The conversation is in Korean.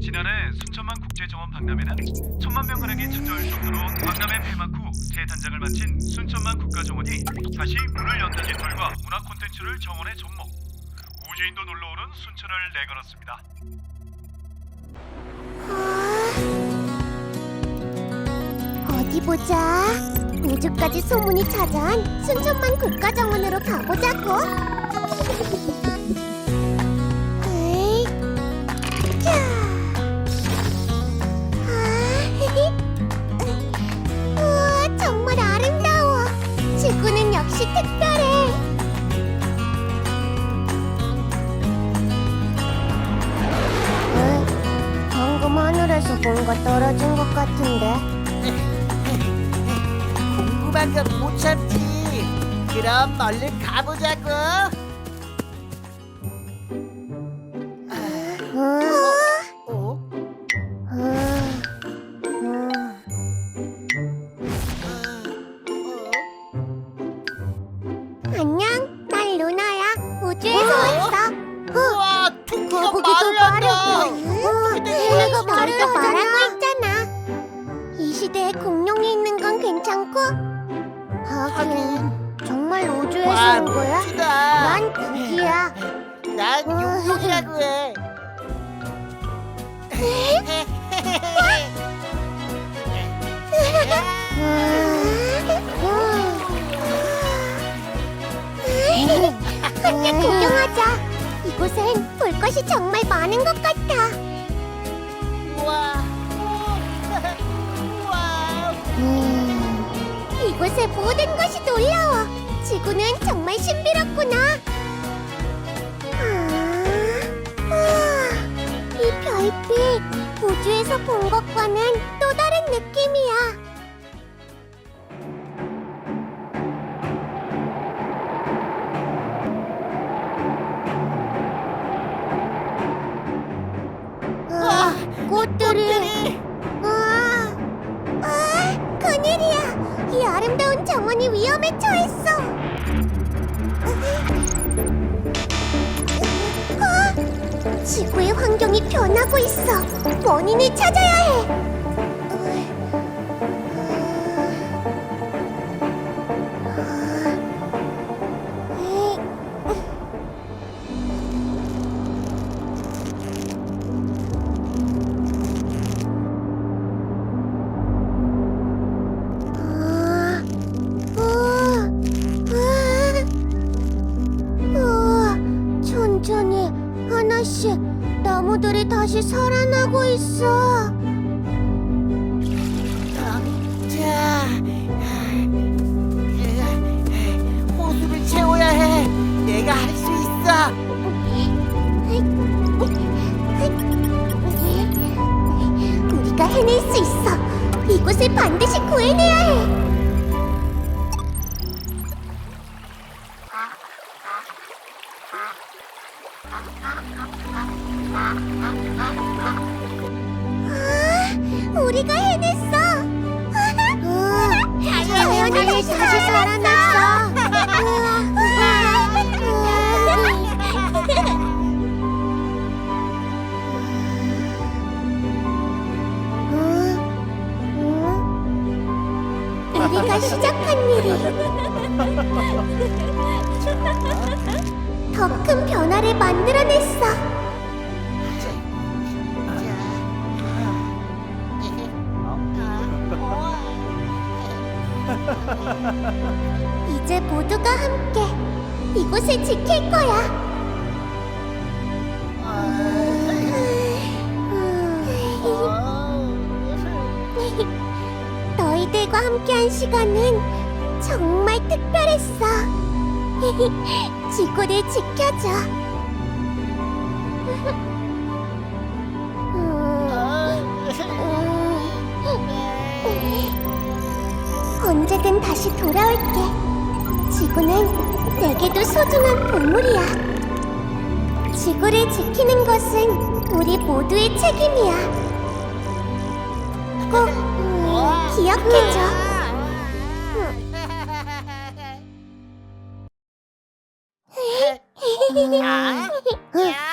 지난해 순천만 국제정원 박람회는 천만 명 가량이 찾아올 정도로 박람회 폐막 후 새 단장을 마친 순천만 국가정원이 다시 문을 연다는 결과 문화 콘텐츠를 정원에 접목 우주인도 놀러오는 순천을 내걸었습니다. 어디 보자. 우주까지 소문이 찾아온 순천만 국가정원으로 가보자고. 아, 정말 아름다워. 지구는 역시 특별해. 에, 방금 하늘에서 뭔가 떨어진 것 같은데. 건못 참지. 그럼 얼른 가보자고. 어? 어? 안녕, 난 루나야. 우주에서 왔어. 우와, 토끼가 거북이도 말을 한다. 내가 말을 말하고 있잖아. 이 시대에 공룡이 있는 건 괜찮고, 하긴 정말 우주에서 와, 온 거야? 멋지다. 난 북이야. 난 용용이라고 해. 함께 구경하자. 이곳엔 볼 것이 정말 많은 것 같아. 이곳의 모든 것이 놀라워. 지구는 정말 신비롭구나. 아, 아, 이 별빛 우주에서 본 것과는 또 다른 느낌이야. 이 아름다운 정원이 위험에 처했어. 아, 지구의 환경이 변하고 있어. 원인을 찾아야 해. 다시 살아나고 있어. 자, 호수를 채워야 해. 내가 할 수 있어. 우리가 해낼 수 있어. 이곳을 반드시 구해내야 해. 아, 우리가 해냈어. 자연이 다시 살아났어. 우리가 시작한 일이 더 큰 변화를 만들어냈어. 이제 모두가 함께 이곳을 지킬 거야. 너희들과 함께한 시간은 정말 특별했어. 지구를 지켜줘. 언제든 다시 돌아올게. 지구는 내게도 소중한 보물이야. 지구를 지키는 것은 우리 모두의 책임이야. 꼭 음, 기억해줘. Ah, yeah.